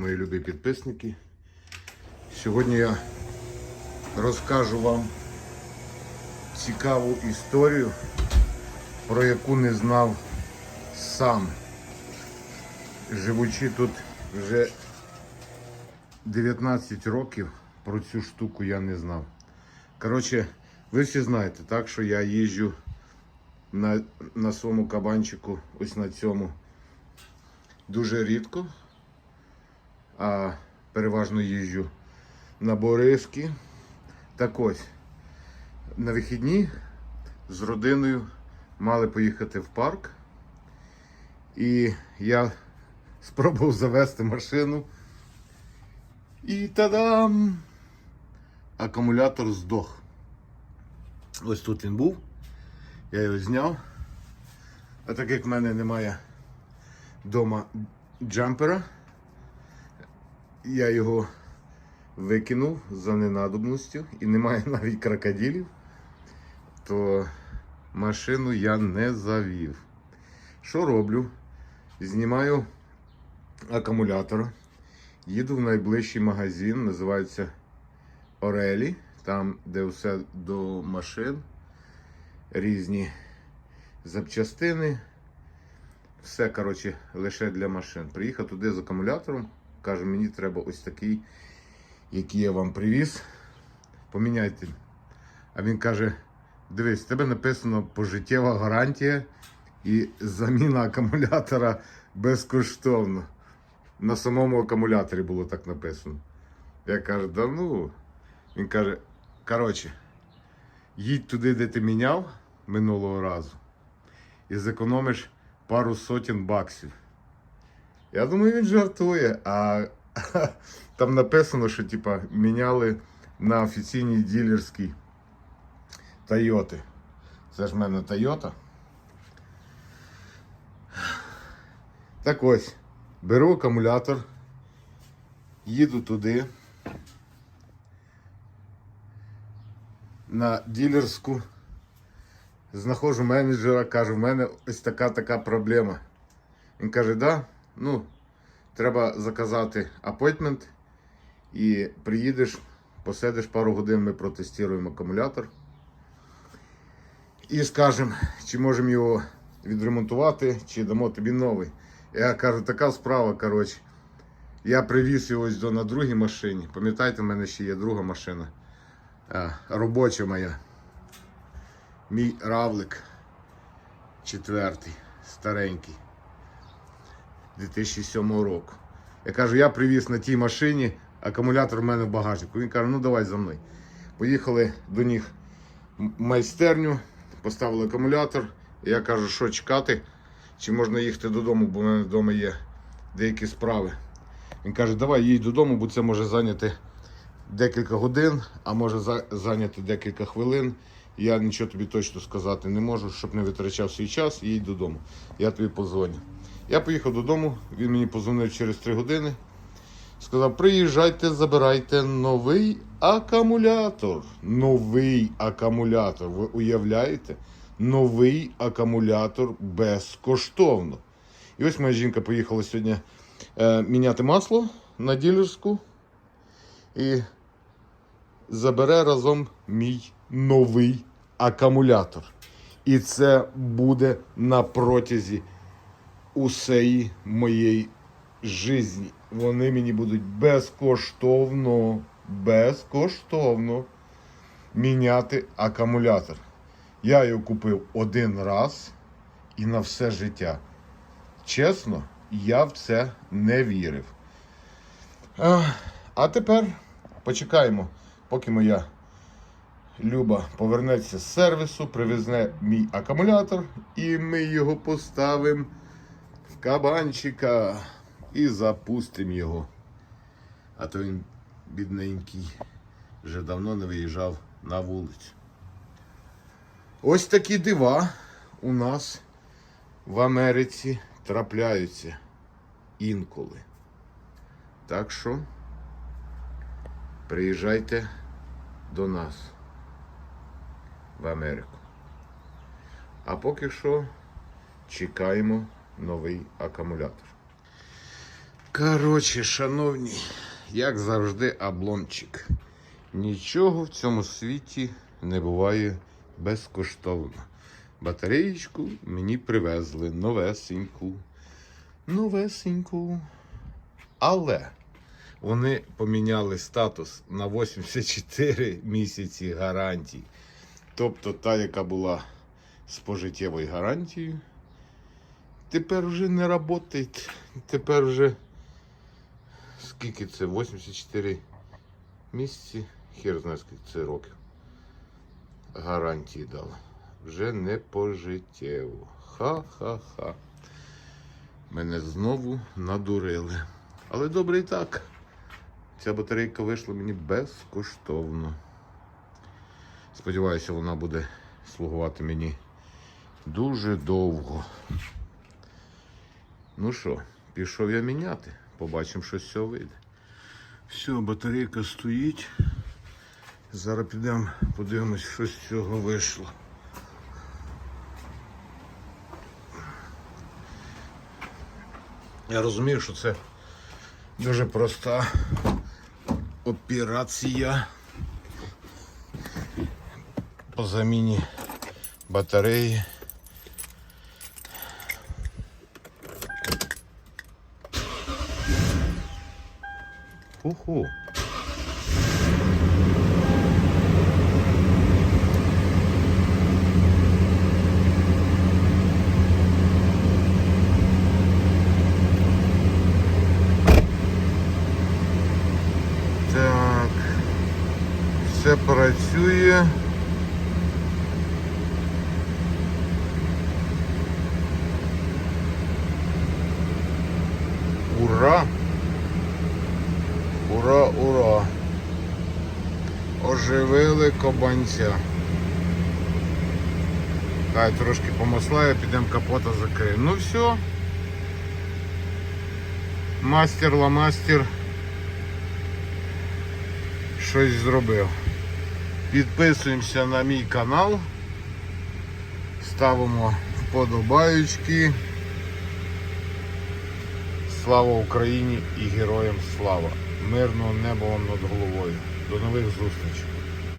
мої любі підписники. Сьогодні я розкажу вам цікаву історію, про яку не знав сам. Живучи тут вже 19 років, про цю штуку я не знав. Коротше, ви всі знаєте, так, що я їжджу на, на своєму кабанчику, ось на цьому, дуже рідко, а переважно їжджу на Бориски. Так ось, на вихідні з родиною мали поїхати в парк. І я спробував завести машину. І та-дам! Акумулятор здох. Ось тут він був. Я його зняв. А так як в мене немає вдома джампера, я його викинув за ненадобністю і немає навіть крокодилів, то машину я не завів. Що роблю? Знімаю акумулятор, їду в найближчий магазин, називається Орелі, там, де все до машин, різні запчастини. Все, коротше, лише для машин. Приїхав туди з акумулятором, каже, мені треба ось такий, який я вам привіз. Поміняйте. А він каже: дивись, в тебе написано пожиттєва гарантія і заміна акумулятора безкоштовно. На самому акумуляторі було так написано. Я кажу, да ну. Він каже, коротше, їдь туди, де ти міняв минулого разу, і зекономиш пару сотень баксів. Я думаю, він жартує, а там написано, що типа міняли на офіційній ділерській Тойоти. Це ж в мене Тойота. Так ось, беру акумулятор, їду туди. На ділерську. Знаходжу менеджера, кажу, в мене ось така така проблема. Він каже, да, ну, треба заказати апойтмент і приїдеш, посидиш пару годин, ми протестуємо акумулятор. І скажемо, чи можемо його відремонтувати, чи дамо тобі новий. Я кажу, така справа, коротше. Я привіз його ось на другій машині. Пам'ятаєте, в мене ще є друга машина. Робоча моя. Мій равлик четвертий, старенький. 2007 року. Я кажу, я привіз на тій машині, акумулятор в мене в багажнику. Він каже, ну давай за мною. Поїхали до них в майстерню, поставили акумулятор. І я кажу, що чекати, чи можна їхати додому, бо в мене вдома є деякі справи. Він каже, давай їдь додому, бо це може зайняти декілька годин, а може зайняти декілька хвилин. Я нічого тобі точно сказати не можу, щоб не витрачав свій час, їдь додому. Я тобі позвоню. Я поїхав додому, він мені позвонив через 3 години. Сказав: приїжджайте, забирайте новий акумулятор. Новий акумулятор. Ви уявляєте? Новий акумулятор безкоштовно. І ось моя жінка поїхала сьогодні е, міняти масло на ділерську і забере разом мій новий акумулятор. І це буде на протязі усієї моєї житті. Вони мені будуть безкоштовно, безкоштовно міняти акумулятор. Я його купив один раз і на все життя. Чесно, я в це не вірив. А, тепер почекаємо, поки моя Люба повернеться з сервісу, привезне мій акумулятор, і ми його поставимо кабанчика і запустимо його. А то він, бідненький, вже давно не виїжджав на вулицю. Ось такі дива у нас в Америці трапляються інколи. Так що приїжджайте до нас в Америку. А поки що чекаємо новий акумулятор. Коротше, шановні, як завжди, обломчик. Нічого в цьому світі не буває безкоштовно. Батареєчку мені привезли новесеньку. Новесеньку. Але вони поміняли статус на 84 місяці гарантії. Тобто та, яка була з пожиттєвою гарантією, тепер вже не працює. Тепер вже скільки це? 84 місяці. Хер знає, скільки це років. Гарантії дали. Вже не пожиттєво. Ха-ха-ха. Мене знову надурили. Але добре і так. Ця батарейка вийшла мені безкоштовно. Сподіваюся, вона буде слугувати мені дуже довго. Ну що, пішов я міняти. Побачимо, що з цього вийде. Все, батарейка стоїть. Зараз підемо, подивимось, що з цього вийшло. Я розумію, що це дуже проста операція по заміні батареї. Уху. Так. Все працює. Оживили кабанця. Дай трошки помаслаю, підемо капота закриємо. Ну все. Мастер ламастер щось зробив. Підписуємося на мій канал. Ставимо вподобаючки. Слава Україні і героям слава! Мирного неба вам над головою. До нових зустрічей!